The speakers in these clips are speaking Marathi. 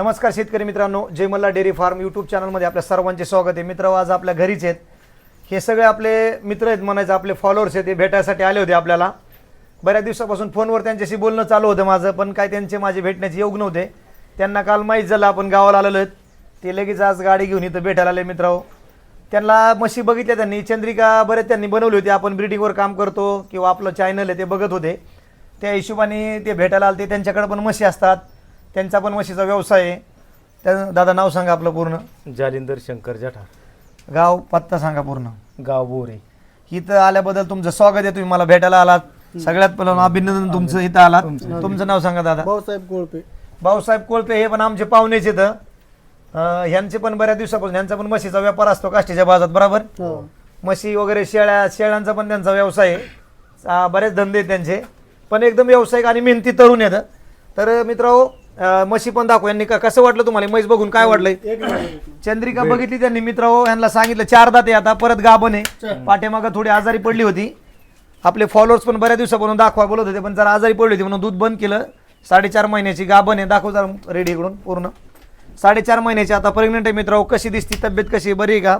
नमस्कार शेतकरी मित्रांनो जयमल्ला डेअरी फार्म यूट्यूब चॅनलमध्ये आपल्या सर्वांचे स्वागत आहे. मित्र आज आपल्या घरीच आहेत. हे सगळे आपले मित्र आहेत म्हणायचं आपले फॉलोअर्स आहेत ते भेटायसाठी आले होते आपल्याला. बऱ्याच दिवसापासून फोनवर त्यांच्याशी बोलणं चालू होतं माझं पण काय त्यांचे माझे भेटण्याचे योग नव्हते. त्यांना काल माहीत झालं आपण गावाला आलेलो आहेत. ते लगेच आज गाडी घेऊन इथं भेटायला आले मित्र त्यांना म्हशी बघितल्या त्यांनी चंद्रिका बरेच त्यांनी बनवली होती. आपण ब्रिडिंगवर काम करतो किंवा आपलं चॅनल आहे ते बघत होते. त्या हिशोबाने ते भेटायला आले ते त्यांच्याकडे पण म्हशी असतात. त्यांचा पण म्हशीचा व्यवसाय आहे. त्या दादा नाव सांगा आपलं पूर्ण. जालिंदर शंकर जठार. गाव पत्ता सांगा पूर्ण. गाव बोरे. इथं आल्याबद्दल तुमचं स्वागत आहे. तुम्ही मला भेटायला आलात. सगळ्यात पहिलं अभिनंदन तुमचं इथं आलात. तुमचं. नाव सांगा दादा. भाऊसाहेब कोळपे. भाऊसाहेब कोळपे हे पण आमचे पाहुणेच इथं अं, ह्यांचे पण बऱ्याच दिवसापासून ह्यांचा पण म्हशीचा व्यापार असतो काष्टीच्या बाजारात बरोबर? हो. म्हशी वगैरे शेळ्या शेळ्यांचा पण त्यांचा व्यवसाय आहे. आ, बरेच धंदे आहेत त्यांचे. पण एकदम व्यावसायिक आणि मेहनती तरुण आहेत. तर मित्र म्हशी पण दाखव यांनी. का- कसं वाटलं तुम्हाला? म्हैस बघून काय वाटलंय? एक नंबर. चंद्रिका बघितली त्यांनी मित्र यांना सांगितलं चार दाते आता परत गाभण आहे. पाठीमागं थोडी आजारी पडली होती. आपले फॉलोअर्स पण बऱ्याच दिवसापासून दाखवा बोलत होते पण जरा आजारी पडली होती म्हणून दूध बंद केलं. साडेचार महिन्याची गाभण आहे. दाखव जरा रेडी इकडून पूर्ण. साडेचार महिन्याची आता प्रेग्नेंट आहे मित्र कशी दिसती तब्येत कशी आहे, बरी आहे का?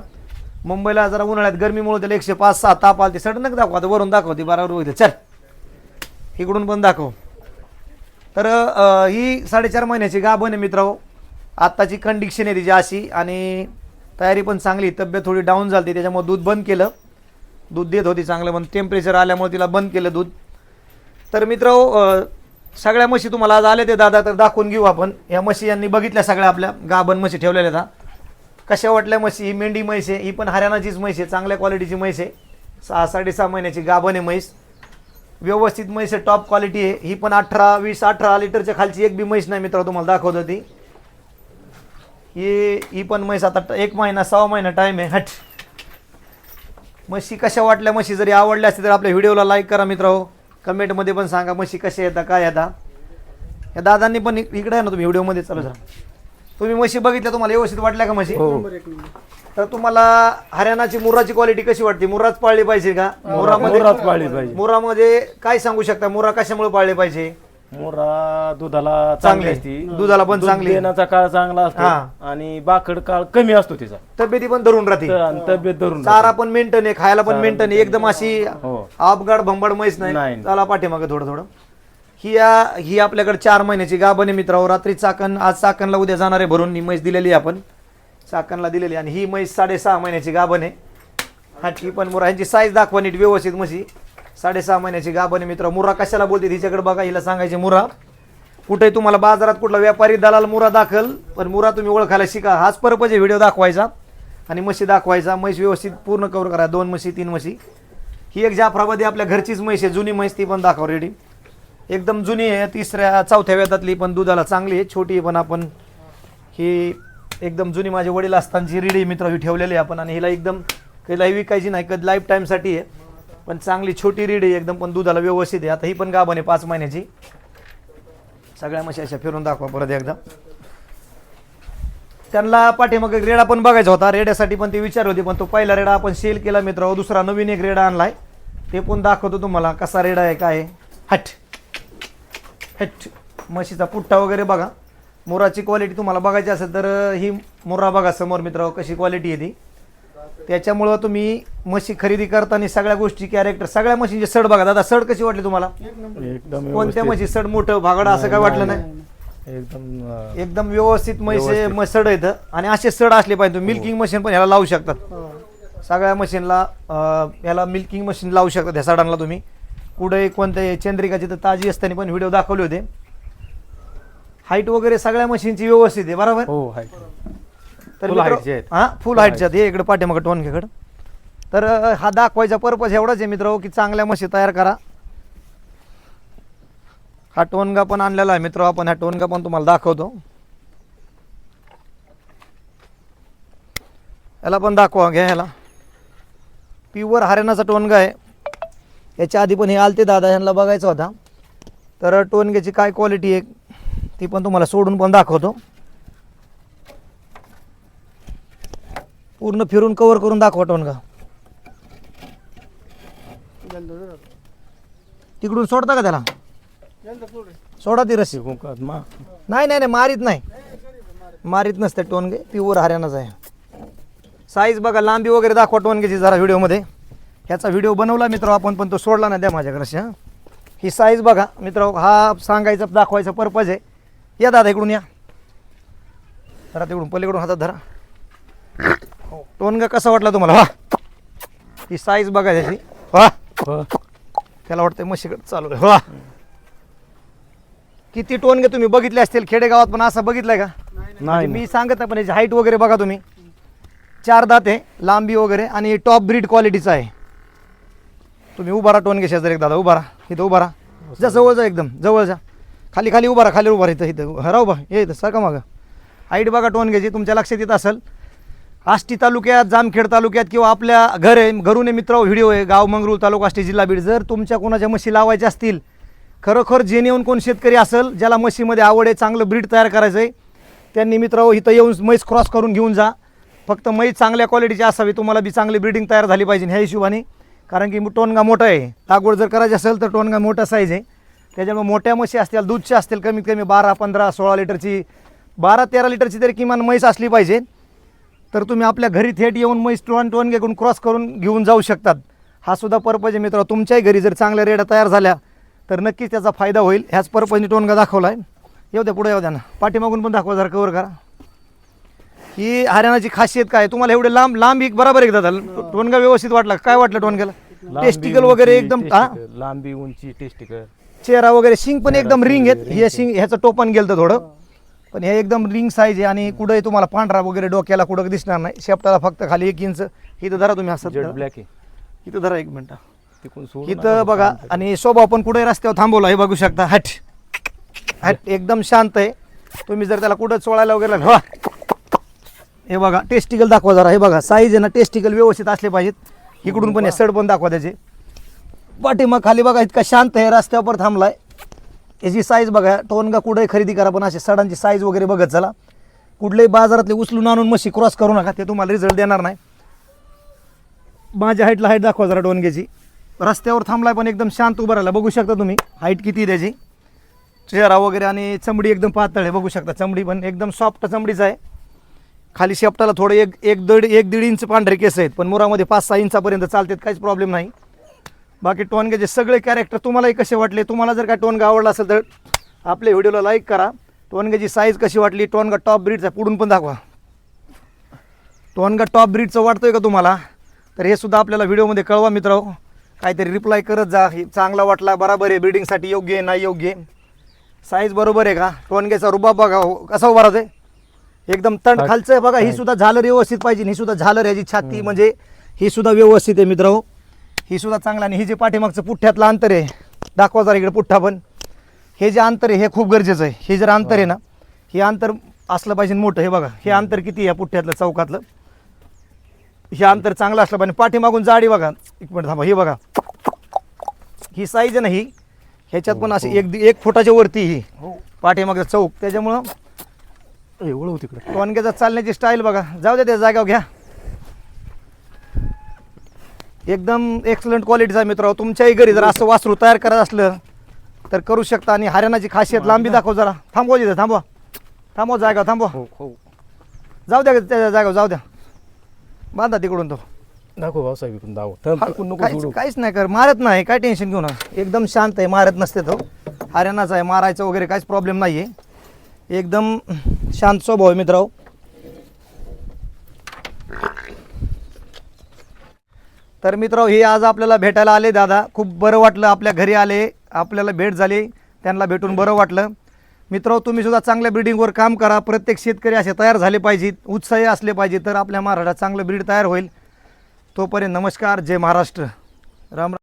मुंबईला जरा उन्हाळ्यात गरमीमुळे त्याला एकशे पाच सहा ताप आलते. सडन नका दाखवा आता वरून दाखवते बरोबर होईल चल. इकडून पण दाखव. तर अ, ही साडेचार महिन्याची गाभण आहे मित्र आत्ताची कंडिक्शन आहे तिची अशी आणि तयारी पण चांगली तब्येत थोडी डाऊन झाली त्याच्यामुळे दूध बंद केलं. दूध देत होती चांगलं पण टेम्परेचर आल्यामुळे तिला बंद केलं दूध. तर मित्र सगळ्या म्हशी तुम्हाला आज आले ते दादा तर दाखवून घेऊ आपण. या म्हशी यांनी बघितल्या सगळ्या आपल्या गाभण म्हशी ठेवलेल्या आहेत हा. कशा वाटल्या म्हशी? ही मेंढी म्हैस आहे ही पण हरियाणाचीच म्हैस आहे चांगल्या क्वालिटीची म्हैस आहे. सहा साडेसहा महिन्याची गाभण आहे म्हैस. व्यवस्थित म्हैस आहे टॉप क्वालिटी आहे. ही पण अठरा वीस अठरा लिटरच्या खालची एक बी म्हैस नाही मित्र तुम्हाला दाखवत होती. ही ही पण म्हैस आता ट- एक महिना सहा महिना टाईम आहे हट. म्हशी कशा वाटल्या म्हशी जरी आवडल्या असतील तर आपल्या व्हिडिओला लाईक करा मित्र हो कमेंटमध्ये पण सांगा म्हशी कशा येतात काय येतात या दादांनी पण इकडे आहे ना तुम्ही व्हिडिओमध्ये चालू जा तुम्ही म्हशी बघितल्या तुम्हाला व्यवस्थित वाटल्या का म्हशी? एक नंबर एक नंबर. तर तुम्हाला हरियाणाची मुराची क्वालिटी कशी वाटते? मुराच पाळली पाहिजे का? मुरामध्ये मुराच पाळली पाहिजे. मुरामध्ये काय सांगू शकता? मुरा कशामुळे पाळले पाहिजे? मोरा दुधाला चांगली चांगली असती. दुधाला पण दूध चांगली. देण्याचा काळ चांगला हा. असतो आणि बाकड काळ कमी असतो तिचा. तब्येती पण धरून राहते. तर आणि तब्येत धरून चारा पण मेंटेन आहे खायला पण मेंटेन आहे. एकदम अशी हो. अपघात भंबाड म्हैस नाही. नाही. चला पाठीमागे थोडं थोडं. ही या ही आपल्याकडे चार महिन्याची गाभण आहे मित्रांनो. रात्री चाकण आज चाकणला उद्या जाणार आहे भरून. ही म्हैस दिलेली आहे आपण. चाकणला दिलेली आणि ही म्हैस साडेसहा महिन्याची गाभण आहे. हा ही पण मुरा ह्यांची साईज दाखवा नीट व्यवस्थित म्हशी. साडेसहा महिन्याची गाभण आहे मित्र मुरा कशाला बोलते हिच्याकडे बघा. हिला सांगायचे मुरा. कुठे तुम्हाला बाजारात कुठला व्यापारी दलाल मुरा दाखल पण मुरा तुम्ही ओळखायला शिका. हाच परपजे व्हिडिओ दाखवायचा आणि म्हशी दाखवायचा. म्हैस व्यवस्थित पूर्ण कवर करा. दोन म्हशी तीन म्हशी. ही एक जाफराबादी आपल्या घरचीच म्हैस आहे. जुनी म्हैस ती पण दाखवा रेडी एकदम जुनी आहे तिसऱ्या चौथ्या वेदातली पण दुधाला चांगली आहे छोटी पण आपण ही एकदम जुनी माझे वडील असतानाची रिडी मित्र ही ठेवलेली आहे आपण आणि हिला एकदम कधीलाही विकायची नाही कधी लाईफ टाईमसाठी आहे. पण चांगली छोटी रीड आहे एकदम पण दुधाला व्यवस्थित आहे. आता ही पण गाभण आहे पाच महिन्याची. सगळ्या मशी अशा फिरून दाखवा परत एकदा. त्यांना पाठीमागे रेडा पण बघायचा होता. रेड्यासाठी पण ते विचार होते पण तो पहिला रेडा आपण सेल केला मित्र दुसरा नवीन एक रेडा आणलाय. ते पण दाखवतो तुम्हाला कसा रेडा आहे काय आहे. हट. हट म्हशीचा पुठ्ठा वगैरे बघा. मुराची क्वालिटी तुम्हाला बघायची असेल तर ही मुरा बघा समोर मित्र कशी क्वालिटी आहे ती. त्याच्यामुळं तुम्ही म्हशी खरेदी करताना सगळ्या गोष्टी कॅरेक्टर सगळ्या म्हशींचे सड बघा. दादा सड कशी वाटली तुम्हाला? एकदम कोणत्या. म्हशी सड मोठं भागड असं काय वाटलं नाही? एकदम एकदम व्यवस्थित म्हैसे सड येतं आणि असे सड असले पाहिजे मिल्किंग मशीन पण ह्याला लावू शकतात हो. सगळ्या मशीनला याला मिल्किंग मशीन लावू शकतात ह्या सडांना तुम्ही. कुठे कोणत्या चंद्रिकाची तर ताजी असताना पण व्हिडिओ दाखवले होते. हाईट वगैरे सगळ्या मशीनची व्यवस्थित आहे बरोबर? हो तर मित्र- आहेत. हा फुल हाईटच्या हे इकडे पाठीमागं टोनक्याकडं तर अं, हा दाखवायचा पर्पज एवढाच आहे मित्र की चांगल्या म्हशी तयार करा. हा टोनगा पण आणलेला आहे मित्र आपण हा टोनगा पण तुम्हाला दाखवतो. याला पण दाखवा घ्या ह्याला प्युअर हरियाणाचा टोनगा आहे. याच्या आधी पण हे आलते दादा ह्यांना बघायचा होता. तर टोनग्याची काय क्वालिटी आहे ती पण तुम्हाला सोडून पण दाखवतो. पूर्ण फिरून कव्हर करून दाखवा टोनगा. तिकडून सोडता का त्याला? सोडा ती रस्सी. नाही नाही नाही मारीत नाही. मारीत नसते टोनगे प्युअर हरियाणाच आहे. साईज बघा लांबी वगैरे दाखवा टोनगेची जरा व्हिडिओमध्ये ह्याचा व्हिडिओ बनवला. मित्र आपण पण तो सोडला ना द्या माझ्याकडे हं. ही साईज बघा. मित्र हा सांगायचा दाखवायचा पर्पज आहे. या दादा इकडून या. जरा तिकडून पलीकडून हातात धरा. टोनगा कसा वाटला तुम्हाला? वा ही साईज बघा त्याची. वा हो. त्याला वाटतं मशीकडे चालू आहे. वा किती टोनगे तुम्ही बघितले असतील? खेडेगावात पण असं बघितलंय का? म्हणजे नाही मी सांगत पण याची हाईट वगैरे बघा तुम्ही. चार दात आहे लांबी वगैरे आणि टॉप ब्रीड क्वालिटीचा आहे. तुम्ही उभा राहा टोनगे शेजारी एक दादा उभा राहा. इथं उभा राहा. जा जवळ जा एकदम जवळ जा. खाली खाली उभा राहा खाली उभा राहा इथं इथं. राहू बा ये इथं सारखं मागं. आईट बघा टोनगेची तुमच्या लक्षात येत असेल. आष्टी तालुक्यात जामखेड तालुक्यात किंवा आपल्या घर आहे घरून मित्र व्हिडिओ आहे. गाव मंगरूळ तालुका आष्टी जिल्हा बीड. जर तुमच्या कोणाच्या म्हशी लावायच्या असतील खरोखर जेणे कोण शेतकरी असेल ज्याला म्हशीमध्ये आवड आहे चांगलं ब्रीड तयार करायचं आहे त्यांनी मित्र इथं येऊन म्हैस क्रॉस करून घेऊन जा. फक्त म्हैस चांगल्या क्वालिटीची असावी. तुम्हाला बी चांगली ब्रीडिंग तयार झाली पाहिजे. ह्या हिशोबाने कारण की टोनगा मोठा आहे. लागवड जर करायची असेल तर टोनगा मोठा साईज आहे. त्याच्यामुळे मोठ्या म्हशी असतील दूधच्या असतील कमीत कमी बारा पंधरा सोळा लिटरची बारा तेरा लिटरची तरी किमान म्हैस असली पाहिजे. तर तुम्ही आपल्या घरी थेट येऊन म्हैस टोन टोन घेऊन क्रॉस करून घेऊन जाऊ शकतात. हा सुद्धा पर्पज आहे मित्र तुमच्याही घरी जर चांगल्या रेड्या तयार झाल्या तर नक्कीच त्याचा फायदा होईल. ह्याच पर्पजने टोनगा दाखवला आहे येऊ द्या पुढे येऊ द्या ना. पाठीमागून पण दाखवा जरा कवर करा. ही हरियाणाची खासियत काय? तुम्हाला एवढे लांब लांब एक बरोबर एक दादा टोनगा व्यवस्थित वाटला काय वाटलं टोनग्याला टेस्टिकल वगैरे एकदम हा? टेस्टिकल, लांबी उंची टेस्टिकल चेहरा वगैरे शिंग पण एकदम रिंग आहेत. हे शिंग ह्याचं टोपण गेलं थोडं. पण हे एकदम रिंग साईज आहे आणि कुठंही तुम्हाला पांढरा वगैरे डोक्याला कुठं दिसणार नाही. शेपटाला फक्त खाली एक इंच इथं धरा तुम्ही असं. ब्लॅक आहे. इथं धरा एक मिनिट. इथं बघा आणि स्वभाव पण कुठे रस्त्यावर थांबवला हे बघू शकता. हट. हट एकदम शांत आहे. तुम्ही जर त्याला कुठं चोळायला वगैरे. हे बघा टेस्टिकल दाखवा जरा. हे बघा साईज आहे ना टेस्टिकल व्यवस्थित असले पाहिजेत. इकडून पण हे सड पण दाखवा त्याचे. पाठीमाग खाली बघा इतका शांत आहे रस्त्यावर थांबलाय. याची साईज बघा टोनगा कुठे खरेदी करा पण असे सडांची साईज वगैरे बघत चला. कुठल्याही बाजारातले उचलून आणून मशी क्रॉस करू नका ते तुम्हाला रिझल्ट देणार नाही. माझ्या हाईटला हाईट दाखवा जरा डोनग्याची रस्त्यावर थांबलाय पण एकदम शांत उभं राहिला. बघू शकता तुम्ही हाईट किती त्याची. चेहरा वगैरे आणि चमडी एकदम पातळ आहे बघू शकता. चमडी पण एकदम सॉफ्ट चमडीच आहे. खाली शेपटाला थोडं एक एक दीड एक दीड इंच पांढरे केस आहेत पण मुरामध्ये पाच सहा इंचापर्यंत चालतात काहीच प्रॉब्लेम नाही. बाकी टोनग्याचे सगळे कॅरेक्टर तुम्हालाही कसे वाटले? तुम्हाला जर काय टोनगा आवडला असेल तर आपल्या व्हिडिओला लाईक करा. टोनग्याची साईज कशी वाटली? टोनगा टॉप ब्रीडचा पुढून पण दाखवा. टोनगा टॉप ब्रीडचं वाटतोय का तुम्हाला? तर हे सुद्धा आपल्याला व्हिडिओमध्ये कळवा मित्र काहीतरी रिप्लाय करत जा. हे चांगला वाटला बराबर आहे. ब्रीडिंगसाठी योग्य आहे नाही योग्य आहे. साईज बरोबर आहे का? टोनग्याचा रुबाब बघा हो. कसा उभा राहते एकदम तण खालचं आहे. बघा ही सुद्धा झालर व्यवस्थित पाहिजे. ही सुद्धा झालर याची छाती. म्हणजे ही सुद्धा व्यवस्थित आहे मित्र ही सुद्धा चांगला आणि ही जे पाठीमागचं पुठ्ठ्यातलं अंतर आहे दाखवा जरा इकडे पुठ्ठा पण. हे जे अंतर आहे हे खूप गरजेचं आहे. हे जर अंतर आहे ना हे अंतर असलं पाहिजे मोठं. हे बघा हे अंतर किती आहे या पुठ्ठ्यातलं चौकातलं? हे अंतर चांगलं असलं पाहिजे. पाठीमागून जाडी बघा. एक मिनिट थांबा ही बघा. ही साईज आहे ना ही. ह्याच्यात पण अशी एक एक फुटाच्या वरती ही. पाठीमागचा चौक. त्याच्यामुळं एवढं होती तिकडे. टोनग्याचा चालण्याची स्टाईल बघा. जाऊ द्या त्या जागावर घ्या. एकदम एक्सलंट क्वालिटीचा मित्र तुमच्याही घरी जर असं वासरू तयार करायचं असलं तर करू शकता आणि हरियाणाची खासियत लांबी दाखव जरा. थांबवा तिथं थांबवा. थांबवा जागा थांबवा. हो हो. जाऊ द्या त्या जागा जाऊ द्या. बांधा तिकडून तो. दाखव भाऊसाहेब इकडून तिकडून नको काहीच नाही कर. मारत नाही. काय टेन्शन घेऊ नका. एकदम शांत आहे. मारत नसते तो. हरियाणाचा आहे. मारायचं वगैरे काहीच प्रॉब्लेम नाही आहे एकदम शांत स्वभाव आहे मित्रांनो. तर मित्र हे आज आपल्याला भेटायला आले दादा. खूप बरं वाटलं आपल्या घरी आले आपल्याला भेट झाली त्यांना भेटून बरं वाटलं. मित्र तुम्ही सुद्धा चांगल्या ब्रिडिंगवर काम करा. प्रत्येक शेतकरी असे तयार झाले पाहिजेत उत्साही असले पाहिजे तर आपल्या महाराष्ट्रात चांगलं ब्रीड तयार होईल. तोपर्यंत नमस्कार जय महाराष्ट्र. राम राम.